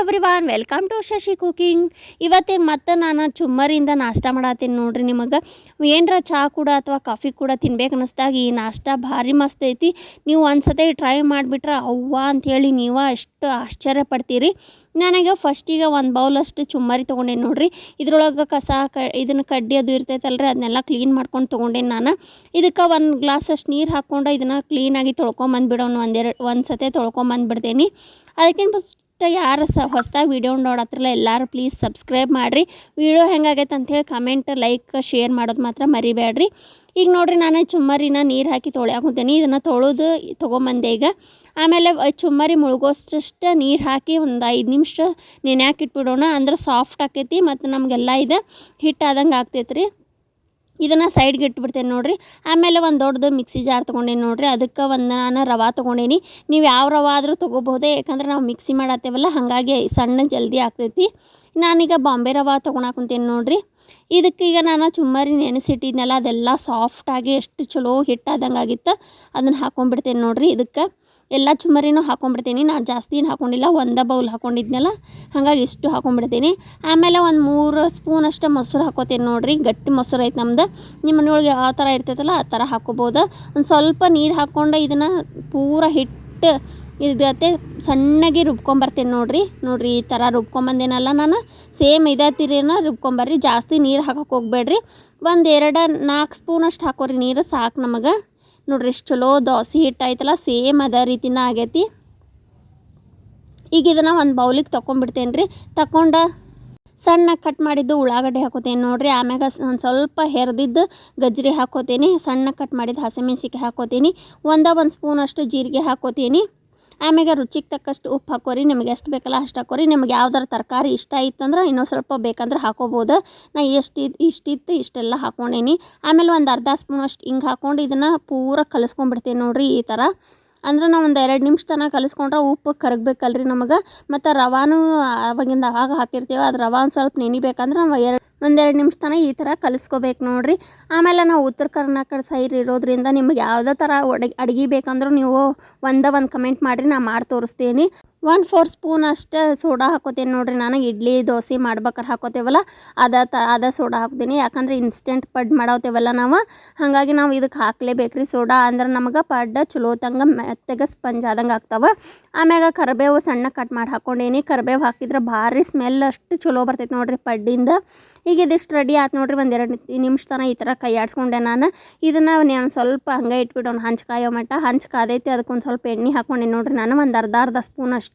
Every one welcome to Shashi cooking ಇವತ್ತೇನು ಮತ್ತೆ ನಾನು ಚುಮ್ಮರಿಂದ ನಾಷ್ಟ ಮಾಡತ್ತೀನಿ ನೋಡ್ರಿ ನಿಮಗೆ. ಏನರ ಚಹಾ ಕೂಡ ಅಥವಾ ಕಾಫಿ ಕೂಡ ತಿನ್ಬೇಕು ಅನ್ನಿಸ್ದಾಗ ಈ ನಾಷ್ಟ ಭಾರಿ ಮಸ್ತ್ ಐತಿ. ನೀವು ಒಂದ್ಸತಿ ಟ್ರೈ ಮಾಡಿಬಿಟ್ರೆ ಅವ್ವ ಅಂಥೇಳಿ ನೀವು ಅಷ್ಟು ಆಶ್ಚರ್ಯ ಪಡ್ತೀರಿ. ನನಗೆ ಫಸ್ಟಿಗೆ ಒಂದು ಬೌಲಷ್ಟು ಚುಮ್ಮರಿ ತೊಗೊಂಡೇನಿ ನೋಡ್ರಿ. ಇದ್ರೊಳಗೆ ಕಸ ಕ, ಇದನ್ನು ಕಡ್ಡಿ ಅದು ಇರ್ತೈತಲ್ರಿ, ಅದನ್ನೆಲ್ಲ ಕ್ಲೀನ್ ಮಾಡ್ಕೊಂಡು ತೊಗೊಂಡೇನಿ ನಾನು. ಇದಕ್ಕೆ ಒಂದು ಗ್ಲಾಸಷ್ಟು ನೀರು ಹಾಕ್ಕೊಂಡು ಇದನ್ನು ಕ್ಲೀನಾಗಿ ತೊಳ್ಕೊಂಬಂದುಬಿಡೋನು ಒಂದೆರಡು ಒಂದು ಸತೆ ತೊಳ್ಕೊಂಬಂದ್ಬಿಡ್ತೇನೆ. ಅದಕ್ಕಿಂತ ಫಸ್ಟ್ ಯಾರು ಸ ಹೊಸ್ದಾಗಿ ವೀಡಿಯೋ ನೋಡತ್ತಿರಲ್ಲ ಎಲ್ಲರೂ ಪ್ಲೀಸ್ ಸಬ್ಸ್ಕ್ರೈಬ್ ಮಾಡಿರಿ. ವಿಡಿಯೋ ಹೆಂಗಾಗೈತೆ ಅಂಥೇಳಿ ಕಮೆಂಟ್ ಲೈಕ್ ಶೇರ್ ಮಾಡೋದು ಮಾತ್ರ ಮರಿಬೇಡ್ರಿ ಈಗ ನೋಡ್ರಿ ನಾನು ಚುಮ್ಮರಿನ ನೀರು ಹಾಕಿ ತೊಳ್ಯಾಕೊಂತೀನಿ ಇದನ್ನು ತೊಳೆದು ತೊಗೊಂಬಂದೆ ಈಗ. ಆಮೇಲೆ ಚುಮ್ಮರಿ ಮುಳುಗೋಷ್ಟು ನೀರು ಹಾಕಿ ಒಂದು ಐದು ನಿಮಿಷ ನೆನೆ ಇಟ್ಬಿಡೋಣ, ಅಂದ್ರೆ ಸಾಫ್ಟ್ ಆಕೈತಿ ಮತ್ತು ನಮಗೆಲ್ಲ ಇದು ಹಿಟ್ಟಾದಂಗೆ ಆಗ್ತೈತೆ ರೀ ಇದನ್ನು ಸೈಡ್ಗೆ ಇಟ್ಬಿಡ್ತೇನೆ ನೋಡಿರಿ. ಆಮೇಲೆ ಒಂದು ದೊಡ್ಡದು ಮಿಕ್ಸಿ ಜಾರ್ ತೊಗೊಂಡೇನಿ ನೋಡಿರಿ. ಅದಕ್ಕೆ ಒಂದು ನಾನು ರವೆ ತೊಗೊಂಡೇನಿ. ನೀವು ಯಾವ ರವೆ ಆದರೂ ತೊಗೋಬಹುದೇ. ಯಾಕಂದ್ರೆ ನಾವು ಮಿಕ್ಸಿ ಮಾಡತ್ತೇವಲ್ಲ ಹಾಗಾಗಿ ಸಣ್ಣ ಜಲ್ದಿ ಆಗ್ತೈತಿ. ನಾನೀಗ ಬಾಂಬೆ ರವೆ ತೊಗೊಳಕುಂತೀನಿ ನೋಡ್ರಿ. ಇದಕ್ಕೀಗ ನಾನು ಚುಮ್ಮರಿ ನೆನೆಸಿಟ್ಟಿದ್ನಲ್ಲ, ಅದೆಲ್ಲ ಸಾಫ್ಟಾಗಿ ಎಷ್ಟು ಚಲೋ ಹಿಟ್ಟಾದಂಗೆ ಆಗಿತ್ತು. ಅದನ್ನು ಹಾಕೊಂಡ್ಬಿಡ್ತೇನೆ ನೋಡಿರಿ ಇದಕ್ಕೆ. ಎಲ್ಲ ಚುಮ್ಮರಿನೂ ಹಾಕೊಂಡ್ಬಿಡ್ತೀನಿ ನಾನು ಜಾಸ್ತಿ ಏನು ಹಾಕೊಂಡಿಲ್ಲ, ಒಂದೇ ಬೌಲ್ ಹಾಕೊಂಡಿದ್ನಲ್ಲ, ಹಾಗಾಗಿ ಇಷ್ಟು ಹಾಕೊಂಡ್ಬಿಡ್ತೀನಿ ಆಮೇಲೆ ಒಂದು ಮೂರು ಸ್ಪೂನ್ ಅಷ್ಟು ಮೊಸರು ಹಾಕೋತೀನಿ ನೋಡಿರಿ. ಗಟ್ಟಿ ಮೊಸರು ಐತೆ ನಮ್ದು. ನಿಮ್ಮ ಮನೆಯೊಳಗೆ ಯಾವ ಥರ ಇರ್ತೈತಲ್ಲ, ಆ ಥರ ಹಾಕೋಬೋದು. ಒಂದು ಸ್ವಲ್ಪ ನೀರು ಹಾಕ್ಕೊಂಡು ಇದನ್ನು ಪೂರ ಹಿಟ್ಟು ಇದತ್ತೆ ಸಣ್ಣಗೆ ರುಬ್ಕೊಂಬರ್ತೀನಿ ನೋಡಿರಿ. ನೋಡಿರಿ ಈ ಥರ ರುಬ್ಕೊಂಬಂದೇನಲ್ಲ ನಾನು. ಸೇಮ್ ಇದೇ ರುಬ್ಕೊಂಬರ್ರಿ. ಜಾಸ್ತಿ ನೀರು ಹಾಕೋಕೆ ಹೋಗ್ಬೇಡ್ರಿ. ಒಂದು ಎರಡು ನಾಲ್ಕು ಸ್ಪೂನಷ್ಟು ಹಾಕೋರಿ ನೀರು, ಸಾಕು ನಮಗೆ. ನೋಡ್ರಿ ಎಷ್ಟು ಚಲೋ ದೋಸೆ ಹಿಟ್ಟು ಆಯ್ತಲ್ಲ, ಸೇಮ್ ಅದೇ ರೀತಿನ ಆಗೈತಿ. ಈಗ ಇದನ್ನು ಒಂದು ಬೌಲಿಗೆ ತೊಗೊಂಡ್ಬಿಡ್ತೇನೆ ರೀ ತಗೊಂಡ ಸಣ್ಣ ಕಟ್ ಮಾಡಿದ್ದು ಉಳ್ಳಾಗಡ್ಡೆ ಹಾಕೋತೇನೆ ನೋಡಿರಿ. ಆಮ್ಯಾಗ ಒಂದು ಸ್ವಲ್ಪ ಹೆರ್ದಿದ್ದು ಗಜ್ಜರಿ ಹಾಕೋತೀನಿ. ಸಣ್ಣ ಕಟ್ ಮಾಡಿದ್ದು ಹಸಿಮೆಣ್ಸಿಕಾಯಿ ಹಾಕೋತೀನಿ. ಒಂದ ಒಂದು ಸ್ಪೂನ್ ಅಷ್ಟು ಜೀರಿಗೆ ಹಾಕೋತೀನಿ. ಆಮ್ಯಾಗ ರುಚಿಗೆ ತಕ್ಕಷ್ಟು ಉಪ್ಪು ಹಾಕೋರಿ, ನಿಮಗೆ ಎಷ್ಟು ಬೇಕಲ್ಲ ಅಷ್ಟು ಹಾಕೋರಿ, ನಿಮ್ಗೆ ಯಾವ್ದಾರ ತರಕಾರಿ ಇಷ್ಟ ಇತ್ತಂದ್ರೆ ಇನ್ನೊಂದು ಸ್ವಲ್ಪ ಬೇಕಂದ್ರೆ ಹಾಕೋಬೋದು. ನಾ ಎಷ್ಟಿತ್ತು ಇಷ್ಟಿತ್ತು ಇಷ್ಟೆಲ್ಲ ಹಾಕೊಂಡೇನಿ. ಆಮೇಲೆ ಒಂದು ಅರ್ಧ ಸ್ಪೂನ್ ಅಷ್ಟು ಹಿಂಗೆ ಹಾಕೊಂಡು ಇದನ್ನು ಪೂರ ಕಲಿಸ್ಕೊಂಡ್ಬಿಡ್ತೀನಿ ನೋಡಿರಿ ಈ ಥರ ಅಂದ್ರೆ ನಾವು ಒಂದು ಎರಡು ನಿಮಿಷ ತನಕ ಕಲಿಸ್ಕೊಂಡ್ರೆ ಉಪ್ಪು ಕರಗಬೇಕಲ್ರಿ ನಮಗೆ. ಮತ್ತು ರವಾನು ಅವಾಗಿಂದ ಆವಾಗ ಹಾಕಿರ್ತೀವಿ, ಅದು ರವೆ ಸ್ವಲ್ಪ ನೆನಿಬೇಕಂದ್ರೆ ನಾವು ಎರಡು ಒಂದೆರಡು ನಿಮಿಷ ತನಕ ಈ ಥರ ಕಲಿಸ್ಕೋಬೇಕು ನೋಡಿರಿ. ಆಮೇಲೆ ನಾವು ಉತ್ತರ ಕರ್ನಾಟಕ ಸೈಡ್ ಇರೋದ್ರಿಂದ ನಿಮಗೆ ಯಾವುದೇ ಥರ ಅಡುಗೆ ಅಡುಗೆ ಬೇಕಂದ್ರೂ ನೀವು ಒಂದೇ ಒಂದು ಕಮೆಂಟ್ ಮಾಡಿರಿ, ನಾ ಮಾಡಿ ತೋರಿಸ್ತೀನಿ. ಒನ್ ಫೋರ್ ಸ್ಪೂನ್ ಅಷ್ಟು ಸೋಡಾ ಹಾಕೋತೀನಿ ನೋಡಿರಿ. ನಾನು ಇಡ್ಲಿ, ದೋಸೆ ಮಾಡ್ಬೇಕಾರೆ ಹಾಕೋತೇವಲ್ಲ, ಅದ ತ, ಅದ ಸೋಡಾ ಹಾಕ್ತೀನಿ. ಯಾಕಂದ್ರೆ ಇನ್ಸ್ಟೆಂಟ್ ಪಡ್ ಮಾಡಾವತ್ತೇವಲ್ಲ ನಾವು. ಹಾಗಾಗಿ ನಾವು ಇದಕ್ಕೆ ಹಾಕ್ಲೇಬೇಕ್ರಿ ಸೋಡಾ ಅಂದ್ರೆ ನಮಗೆ ಪಡ್ಡ ಚಲೋ ತಂಗ ಮೆತ್ತಗೆ ಸ್ಪಂಜ್ ಆದಂಗೆ ಆಗ್ತಾವೆ. ಆಮ್ಯಾಗ ಕರಿಬೇವು ಸಣ್ಣ ಕಟ್ ಮಾಡಿ ಹಾಕ್ಕೊಂಡೇನಿ ಕರ್ಬೇವು ಹಾಕಿದ್ರೆ ಭಾರಿ ಸ್ಮೆಲ್ ಅಷ್ಟು ಚಲೋ ಬರ್ತೈತೆ ನೋಡಿರಿ ಪಡ್ಡಿಂದ. ಈಗ ಇದಿಷ್ಟು ರೆಡಿ ಆಯ್ತು ನೋಡ್ರಿ. ಒಂದು ಎರಡು ನಿಮಿಷ ತನ ಈ ಥರ ಕೈ ಆಡಿಸ್ಕೊಂಡೆ ನಾನು. ಇದನ್ನು ನಾನು ಸ್ವಲ್ಪ ಹಂಗೆ ಇಟ್ಬಿಟ್ಟು ಹಂಚ್ ಕಾಯೋ ಮಟ್ಟ. ಹಂಚ್ ಕಾದೈತಿ. ಅದಕ್ಕೊಂದು ಸ್ವಲ್ಪ ಎಣ್ಣೆ ಹಾಕ್ಕೊಂಡೆ ನೋಡ್ರಿ ನಾನು. ಒಂದು ಅರ್ಧ ಅರ್ಧ ಸ್ಪೂನ್ ಅಷ್ಟು.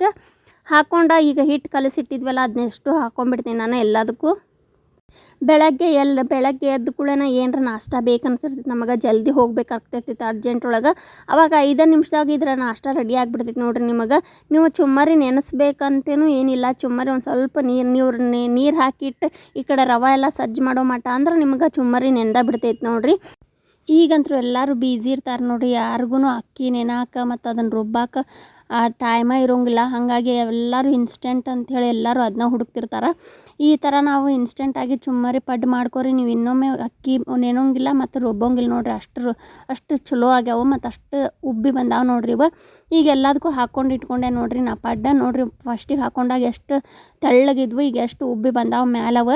ಹಾಕ್ಕೊಂಡು ಈಗ ಹಿಟ್ಟು ಕಲಸಿಟ್ಟಿದ್ವಲ್ಲ ಅದನ್ನೆಷ್ಟು ಹಾಕೊಂಡ್ಬಿಡ್ತೀನಿ ನಾನು ಎಲ್ಲದಕ್ಕೂ. ಬೆಳಗ್ಗೆ ಎಲ್ಲ ಬೆಳಗ್ಗೆ ಎದ್ದ ಕೂಡಲೇ ಏನರ ನಾಷ್ಟ ಬೇಕನ್ಸಿರ್ತೈತಿ ನಮಗೆ, ಜಲ್ದಿ ಹೋಗ್ಬೇಕಾಗ್ತೈತಿ ಅರ್ಜೆಂಟ್ ಒಳಗೆ ಅವಾಗ ಐದು ನಿಮಿಷದಾಗ ಇದ್ರ ನಾಷ್ಟ ರೆಡಿ ಆಗಿಬಿಡ್ತೈತಿ ನೋಡ್ರಿ ನಿಮಗೆ. ನೀವು ಚುಮ್ಮರಿ ನೆನೆಸ್ಬೇಕಂತೇನು ಏನಿಲ್ಲ, ಚುಮ್ಮರಿ ಒಂದು ಸ್ವಲ್ಪ ನೀರು ನೀವು ನೀರು ಹಾಕಿಟ್ಟು ಈ ಕಡೆ ರವೆ ಎಲ್ಲ ಸಜ್ಜು ಮಾಡೋ ಮಟ್ಟ ಅಂದ್ರೆ ನಿಮಗೆ ಚುಮ್ಮರಿ ನೆಂದ ಬಿಡ್ತೈತಿ ನೋಡ್ರಿ. ಈಗಂತೂ ಎಲ್ಲರೂ ಬ್ಯುಸಿ ಇರ್ತಾರೆ ನೋಡ್ರಿ ಯಾರಿಗೂ ಅಕ್ಕಿ ನೆನಾಕ ಮತ್ತು ಅದನ್ನು ರುಬ್ಬಾಕ ಆ ಟೈಮ ಇರೋಂಗಿಲ್ಲ. ಹಾಗಾಗಿ ಎಲ್ಲರೂ ಇನ್ಸ್ಟೆಂಟ್ ಅಂಥೇಳಿ ಎಲ್ಲರೂ ಅದನ್ನ ಹುಡುಕ್ತಿರ್ತಾರೆ. ಈ ಥರ ನಾವು ಇನ್ಸ್ಟೆಂಟಾಗಿ ಚುಮ್ಮರಿ ಪಡ್ಡು ಮಾಡ್ಕೊರಿ, ನೀವು ಇನ್ನೊಮ್ಮೆ ಅಕ್ಕಿ ನೆನೋಂಗಿಲ್ಲ ಮತ್ತು ರುಬ್ಬೋಂಗಿಲ್ಲ ನೋಡಿರಿ. ಅಷ್ಟು ಅಷ್ಟು ಚಲೋ ಆಗ್ಯಾವೆ ಮತ್ತು ಅಷ್ಟು ಉಬ್ಬಿ ಬಂದಾವೆ ನೋಡ್ರಿ ಇವ. ಈಗ ಎಲ್ಲದಕ್ಕೂ ಹಾಕ್ಕೊಂಡು ಇಟ್ಕೊಂಡೆ ನೋಡಿರಿ, ನಾ ಪಡ್ಡ ನೋಡಿರಿ ಫಸ್ಟಿಗೆ ಹಾಕೊಂಡಾಗ ಎಷ್ಟು ತೆಳ್ಳಗಿದ್ವು, ಈಗ ಎಷ್ಟು ಉಬ್ಬಿ ಬಂದಾವ ಮ್ಯಾಲವ.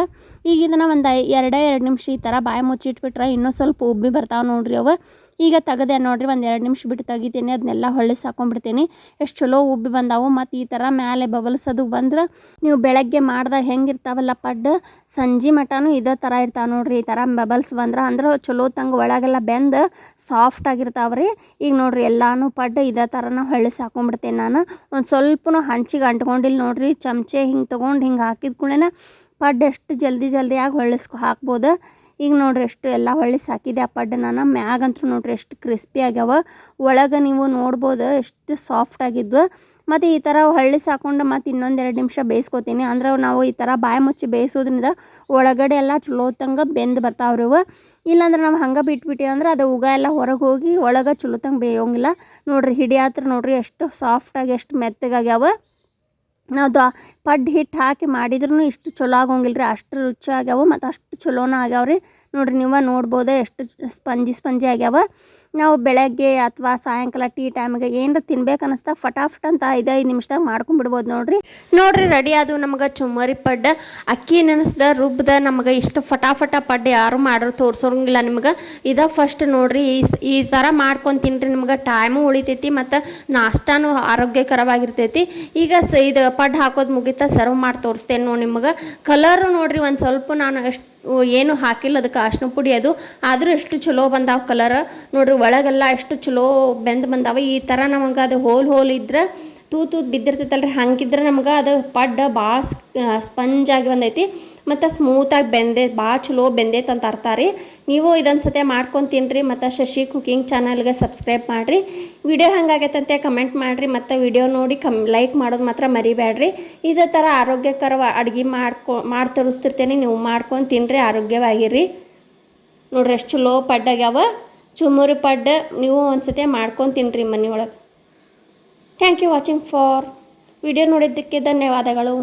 ಈಗ ಇದನ್ನು ಒಂದು ಎರಡೇ, ಎರಡು ನಿಮಿಷ ಈ ಥರ ಬಾಯಿ ಮುಚ್ಚಿಟ್ಬಿಟ್ರೆ ಇನ್ನೂ ಸ್ವಲ್ಪ ಉಬ್ಬಿ ಬರ್ತಾವೆ ನೋಡಿರಿ ಅವ. ಈಗ ತೆಗೆದೆ ನೋಡ್ರಿ, ಒಂದು ಎರಡು ನಿಮಿಷ ಬಿಟ್ಟು ತೆಗಿತೀನಿ ಅದನ್ನೆಲ್ಲ ಹೊಳ್ಳಿಸಿ ಹಾಕೊಂಡ್ಬಿಡ್ತೀನಿ ಎಷ್ಟು ಚಲೋ ಉಬ್ಬಿ ಬಂದಾವು ಮತ್ತು ಈ ಥರ ಮೇಲೆ ಬಬಲ್ಸ್ ಅದು ಬಂದ್ರೆ ನೀವು ಬೆಳಗ್ಗೆ ಮಾಡ್ದಾಗ ಹೆಂಗೆ ಇರ್ತಾವಲ್ಲ ಪಡ್ಡು, ಸಂಜೆ ಮಟನೂ ಇದೇ ಥರ ಇರ್ತಾವೆ ನೋಡ್ರಿ, ಈ ಥರ ಬಬಲ್ಸ್ ಬಂದ್ರೆ ಅಂದ್ರೆ ಚಲೋ ತಂಗ ಒಳಗೆಲ್ಲ ಬೆಂದು ಸಾಫ್ಟ್ ಆಗಿರ್ತಾವೆ ರೀ. ಈಗ ನೋಡ್ರಿ ಎಲ್ಲಾನು ಪಡ್ಡು ಇದೇ ಥರನ ಹೊಳ್ಳಿಸಿ ಹಾಕೊಂಡ್ಬಿಡ್ತೀನಿ ನಾನು. ಒಂದು ಸ್ವಲ್ಪನೂ ಹಂಚಿಗೆ ಅಂಟ್ಕೊಂಡಿಲ್ಲ ನೋಡ್ರಿ, ಚಮಚೆ ಹಿಂಗೆ ತೊಗೊಂಡು ಹಿಂಗೆ ಹಾಕಿದ ಕೂಡಲೇ ಪಡ್ಡು ಎಷ್ಟು ಜಲ್ದಿ ಜಲ್ದಿಯಾಗಿ ಹೊಳ್ಳಿಸ್ಕೊ ಹಾಕ್ಬೋದು. ಈಗ ನೋಡ್ರಿ ಎಷ್ಟು ಎಲ್ಲ ಹೊಳ್ಳಿ ಸಾಕಿದೆ ಆ ನಾನು ಮ್ಯಾಗಂತೂ ನೋಡ್ರಿ ಎಷ್ಟು ಕ್ರಿಸ್ಪಿ ಆಗ್ಯಾವ. ಒಳಗೆ ನೀವು ನೋಡ್ಬೋದು ಎಷ್ಟು ಸಾಫ್ಟ್ ಆಗಿದ್ವು. ಮತ್ತು ಈ ಥರ ಹೊಳ್ಳಿ ಸಾಕೊಂಡು ಮತ್ತು ಇನ್ನೊಂದೆರಡು ನಿಮಿಷ ಬೇಯಿಸ್ಕೊತೀನಿ. ಅಂದ್ರೆ ನಾವು ಈ ಥರ ಬಾಯಿ ಮುಚ್ಚಿ ಬೇಯಿಸೋದ್ರಿಂದ ಒಳಗಡೆ ಎಲ್ಲ ಚಲೋ ತಂಗ ಬೆಂದು ಬರ್ತಾವ್ರಿ ಇವು. ಇಲ್ಲಾಂದ್ರೆ ನಾವು ಹಂಗೆ ಬಿಟ್ಬಿಟ್ಟಿವಿ ಅಂದ್ರೆ ಅದು ಉಗ ಎಲ್ಲ ಹೊರಗೆ ಹೋಗಿ ಒಳಗೆ ಚಲೋ ತಂಗ ಬೇಯೋಂಗಿಲ್ಲ. ನೋಡ್ರಿ ಹಿಡಿಯಾತ್ರ ನೋಡ್ರಿ ಎಷ್ಟು ಸಾಫ್ಟಾಗಿ ಎಷ್ಟು ಮೆತ್ತಗಾಗ್ಯಾವ ನಾವು ದ ಪಡ್ಡು ಹಿಟ್ಟು ಹಾಕಿ ಮಾಡಿದ್ರೂ ಇಷ್ಟು ಚಲೋ ಆಗೋಂಗಿಲ್ಲ ರೀ ಅಷ್ಟು ರುಚಿ ಆಗ್ಯಾವ ಮತ್ತು ಅಷ್ಟು ಚಲೋನ ಆಗ್ಯಾವ ರೀ ನೋಡ್ರಿ ನೀವು ನೋಡ್ಬೋದು ಎಷ್ಟು ಸ್ಪಂಜಿ ಸ್ಪಂಜಿ ಆಗ್ಯಾವ. ನಾವು ಬೆಳಗ್ಗೆ ಅಥವಾ ಸಾಯಂಕಾಲ ಟೀ ಟೈಮ್ಗೆ ಏನರ ತಿನ್ಬೇಕು ಅನ್ನಿಸ್ದಾಗ ಫಟಾಫಟ್ ಅಂತ ಐದೈದು ನಿಮಿಷದಾಗ ಮಾಡ್ಕೊಂಡ್ಬಿಡ್ಬೋದು ನೋಡ್ರಿ. ನೋಡ್ರಿ ರೆಡಿ ಅದು ನಮ್ಗೆ ಚುಮ್ಮರಿ ಪಡ್ಡ. ಅಕ್ಕಿ ನೆನೆಸ್ದ ರುಬ್ಬದ ನಮಗೆ ಇಷ್ಟು ಫಟಾಫಟ ಪಡ್ಡ ಯಾರು ಮಾಡ್ರು ತೋರ್ಸೋಂಗಿಲ್ಲ ನಿಮ್ಗೆ. ಇದ ಫಸ್ಟ್ ನೋಡ್ರಿ ಈ ಈ ಥರ ಮಾಡ್ಕೊಂಡು ತಿನ್ರಿ ನಿಮ್ಗೆ ಟೈಮು ಉಳಿತೈತಿ ಮತ್ತು ನಾಷ್ಟಾನು ಆರೋಗ್ಯಕರವಾಗಿರ್ತೈತಿ. ಈಗ ಸ, ಇದು ಪಡ್ಡು ಹಾಕೋದು ಮುಗಿತಾ ಸರ್ವ್ ಮಾಡಿ ತೋರಿಸ್ತೇನೆ ನೋಡಿ ನಿಮ್ಗೆ. ಕಲರು ನೋಡ್ರಿ ಒಂದು ಸ್ವಲ್ಪ ನಾನು ಎಷ್ಟು ಏನು ಹಾಕಿಲ್ಲ, ಅದಕ್ಕೆ ಅರ್ಶಿನ ಪುಡಿ ಅದು. ಆದರೂ ಎಷ್ಟು ಚಲೋ ಬಂದಾವ ಕಲರ್ ನೋಡ್ರಿ, ಒಳಗೆಲ್ಲ ಎಷ್ಟು ಚಲೋ ಬೆಂದು ಬಂದಾವ. ಈ ಥರ ನಮಗೆ ಅದು ಹೋಲ್ ಹೋಲ್ ಇದ್ರೆ ತೂ ಬಿದ್ದಿರ್ತೈತಲ್ಲ ಬಿದ್ದಿರ್ತೈತಲ್ರಿ. ಹಂಗಿದ್ರೆ ನಮ್ಗೆ ಅದು ಪಡ್ಡ ಭಾಳ ಸ್ಪಂಜ್ ಆಗಿ ಬಂದೈತಿ. ಮತ್ತು ಸ್ಮೂತಾಗಿ ಬೆಂದೆ, ಭಾಳ ಚಲೋ ಬೆಂದೈತೆ ಅಂತ ಅರ್ಥ ರೀ. ನೀವು ಇದೊಂದು ಸತಿ ಮಾಡ್ಕೊಂಡು ತಿನ್ನಿರಿ ಮತ್ತು ಶಶಿ ಕುಕಿಂಗ್ ಚಾನಲ್ಗೆ ಸಬ್ಸ್ಕ್ರೈಬ್ ಮಾಡಿರಿ. ವಿಡಿಯೋ ಹಂಗಾಗೈತಂತೆ ಕಮೆಂಟ್ ಮಾಡಿರಿ. ಮತ್ತು ವಿಡಿಯೋ ನೋಡಿ ಕಮ್ ಲೈಕ್ ಮಾಡೋದು ಮಾತ್ರ ಮರಿಬೇಡ್ರಿ ಇದೇ ಥರ ಆರೋಗ್ಯಕರ ಅಡುಗೆ ಮಾಡ್ಕೊ, ಮಾಡಿ ತರಿಸ್ತಿರ್ತೇನೆ. ನೀವು ಮಾಡ್ಕೊಂಡು ತಿನ್ನಿರಿ ಆರೋಗ್ಯವಾಗಿರಿ ನೋಡ್ರಿ, ಎಷ್ಟು ಚಲೋ ಪಡ್ಡಾಗ್ಯಾವ. ಚುಮುರಿ ಪಡ್ಡ ನೀವು ಒಂದು ಸತಿ ಮಾಡ್ಕೊಂಡು ತಿನ್ನಿರಿ ಮನೆಯೊಳಗೆ. Thank you watching for video ನೋಡಿದ್ದಕ್ಕೆ ಧನ್ಯವಾದಗಳು.